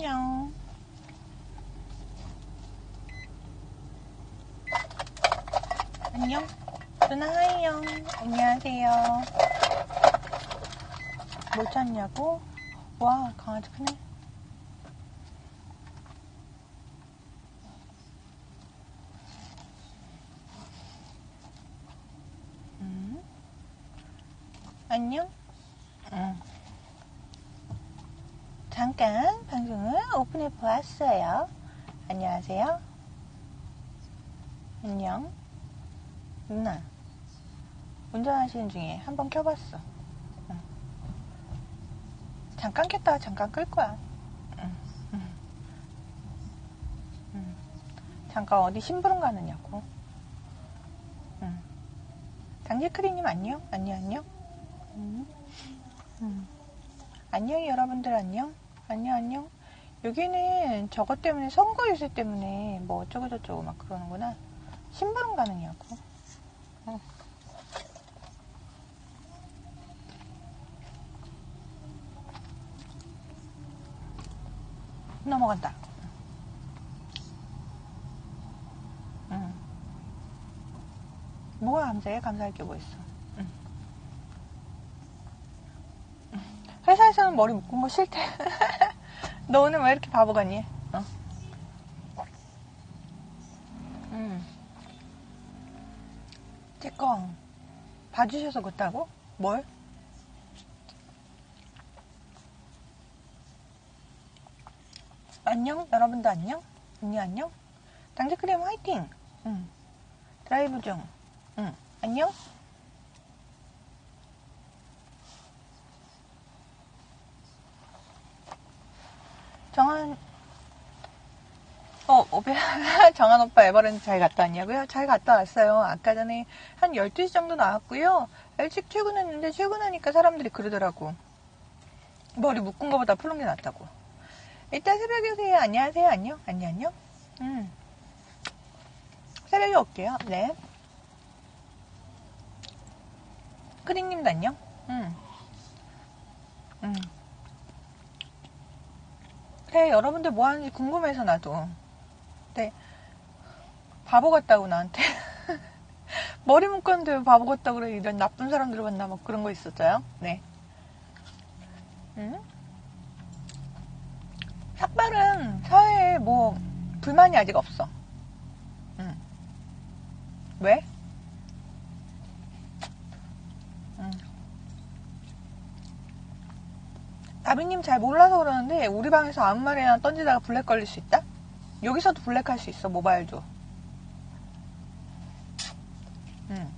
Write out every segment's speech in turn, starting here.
안녕. 안녕. 누나 하이요. 안녕하세요. 뭘 찾냐고? 와, 강아지 크네. 음. 안녕? 응. 잠깐 방송을 오픈해 보았어요. 안녕하세요. 안녕. 누나. 운전하시는 중에 한번 켜봤어. 응. 잠깐 켰다가 잠깐 끌 거야. 응, 응. 응. 잠깐 어디 심부름 가느냐고. 응. 당직크리님 안녕? 안녕, 안녕? 안녕, 여러분들 안녕? 안녕, 안녕? 여기는 저것 때문에 선거 유세 때문에 뭐 어쩌고 저쩌고 막 그러는구나. 심부름 가느냐고. 응. 넘어간다. 응. 뭐가 감사해? 감사할 게 뭐 있어? 응. 응. 회 사에서는 머리 묶은 거 싫대. 너 오늘 왜 이렇게 바보 같니? 어? 응. 제꺼 봐주셔서 그렇다고? 뭘? 안녕? 여러분도 안녕? 언니 안녕? 당직크림 화이팅! 응. 드라이브 중. 응. 안녕? 정한, 어, 오페, 정한 오빠 에버랜드 잘 갔다 왔냐고요? 잘 갔다 왔어요. 아까 전에 한 12시 정도 나왔고요. 일찍 출근했는데 출근하니까 사람들이 그러더라고. 머리 묶은 거보다 푸른 게 낫다고. 이따 새벽에 오세요. 안녕하세요. 안녕. 안녕, 안녕. 음. 새벽에 올게요. 네. 크리님도 안녕. 음. 음. 그래, 여러분들 뭐 하는지 궁금해서 나도. 네. 바보 같다고 나한테. 머리 묶었는데 왜 바보 같다고 그래. 이런 나쁜 사람들 만나 뭐 그런 거 있었어요. 네. 음? 삭발은 사회에 뭐 불만이 아직 없어. 응. 왜? 다비님 잘 몰라서 그러는데 우리 방에서 아무 말이나 던지다가 블랙 걸릴 수 있다? 여기서도 블랙 할 수 있어 모바일도. 응.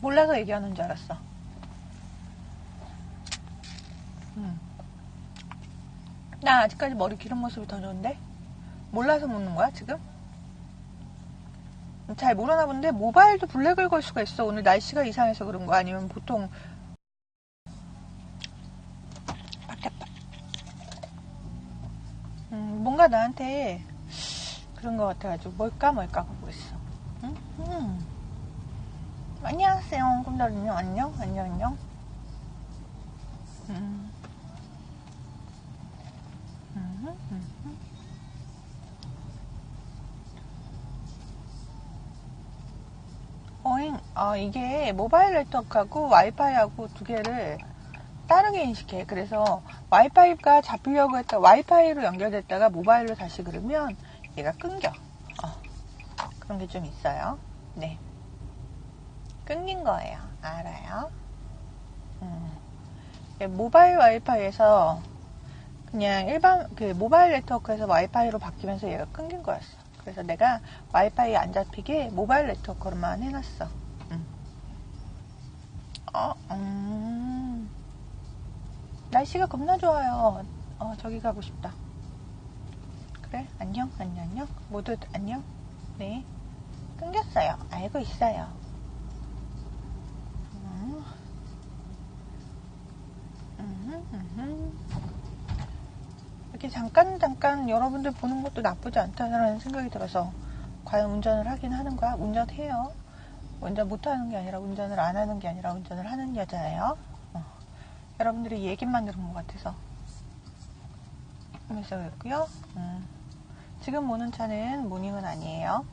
몰라서 얘기하는 줄 알았어. 응. 나 아직까지 머리 기른 모습이 더 좋은데? 몰라서 묻는 거야, 지금? 잘 모르나 본데, 모바일도 블랙을 걸 수가 있어. 오늘 날씨가 이상해서 그런 거 아니면 보통, 바뀌었다. 음, 뭔가 나한테 그런 거 같아가지고, 뭘까, 뭘까 하고 있어. 응? 음. 안녕하세요, 꿈다리님. 안녕, 안녕, 안녕. 음. 음, 음, 음. 어잉, 아, 이게 모바일 네트워크하고 와이파이하고 두 개를 다르게 인식해. 그래서 와이파이가 잡히려고 했다, 와이파이로 연결됐다가 모바일로 다시 그러면 얘가 끊겨. 어, 그런 게 좀 있어요. 네. 끊긴 거예요. 알아요. 음. 모바일 와이파이에서 그냥 일반 그 모바일 네트워크에서 와이파이로 바뀌면서 얘가 끊긴 거였어. 그래서 내가 와이파이 안 잡히게 모바일 네트워크로만 해놨어. 응. 어, 음. 날씨가 겁나 좋아요. 어, 저기 가고 싶다. 그래, 안녕, 안녕, 안녕. 모두 안녕. 네. 끊겼어요. 알고 있어요. 음. 음, 음. 이렇게 잠깐 잠깐 여러분들 보는 것도 나쁘지 않다는 생각이 들어서 과연 운전을 하긴 하는 거야? 운전해요. 운전 못하는 게 아니라 운전을 안 하는 게 아니라 운전을 하는 여자예요. 어. 여러분들이 얘기만 들은 것 같아서 그랬고요. 음. 지금 모는 차는 모닝은 아니에요.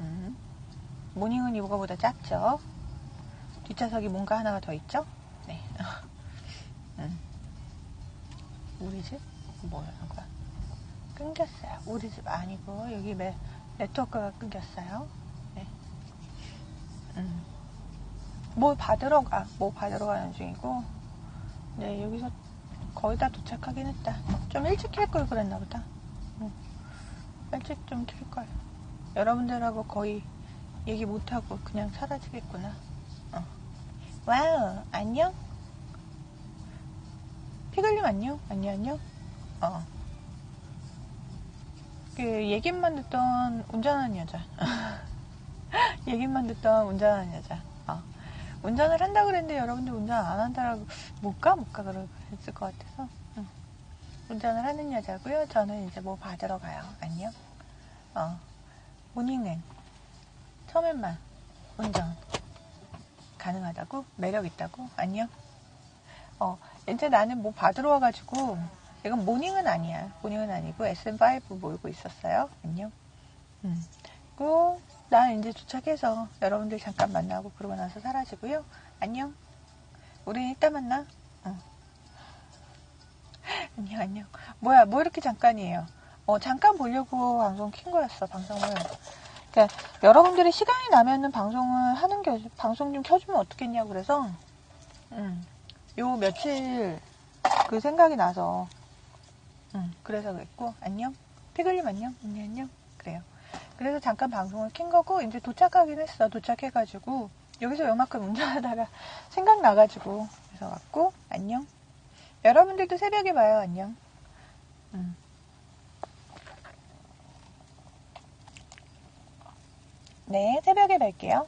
음. 모닝은 이거보다 작죠. 뒷좌석이 뭔가 하나가 더 있죠? 네. 음. 우리 집? 뭐라는 거야? 끊겼어요. 우리 집 아니고, 여기 매, 네트워크가 끊겼어요. 네. 음. 뭐 받으러 가, 뭐 받으러 가는 중이고, 네, 여기서 거의 다 도착하긴 했다. 좀 일찍 킬걸 그랬나 보다. 응. 일찍 좀킬 걸. 여러분들하고 거의 얘기 못하고 그냥 사라지겠구나. 어. 와우, 안녕? 피글님 안녕? 안녕, 안녕? 어. 그, 얘기만 듣던 운전하는 여자. 얘기만 듣던 운전하는 여자. 어. 운전을 한다 그랬는데 여러분들 운전 안 한다라고 못 가? 못 가? 그랬을 것 같아서. 응. 운전을 하는 여자고요. 저는 이제 뭐 받으러 가요. 안녕? 어. 모닝은 처음엔만 운전 가능하다고? 매력 있다고? 안녕? 어, 이제 나는 뭐 받으러 와가지고, 이건 모닝은 아니야. 모닝은 아니고 SM5 몰고 있었어요. 안녕? 음. 그리고 난 이제 도착해서 여러분들 잠깐 만나고 그러고 나서 사라지고요. 안녕? 우리 이따 만나? 어. 안녕, 안녕. 뭐야, 뭐 이렇게 잠깐이에요? 어, 잠깐 보려고 방송 킨 거였어, 방송을. 그러니까 여러분들이 시간이 나면은 방송을 하는 게 방송 좀 켜주면 어떻겠냐고 그래서 음, 요 며칠 그 생각이 나서 음, 그래서 그랬고 안녕 피글님 안녕 안녕 안녕 그래요 그래서 잠깐 방송을 킨 거고 이제 도착하긴 했어. 도착해가지고 여기서 요만큼 운전하다가 생각나가지고 그래서 왔고 안녕. 여러분들도 새벽에 봐요. 안녕. 음. 네 새벽에 뵐게요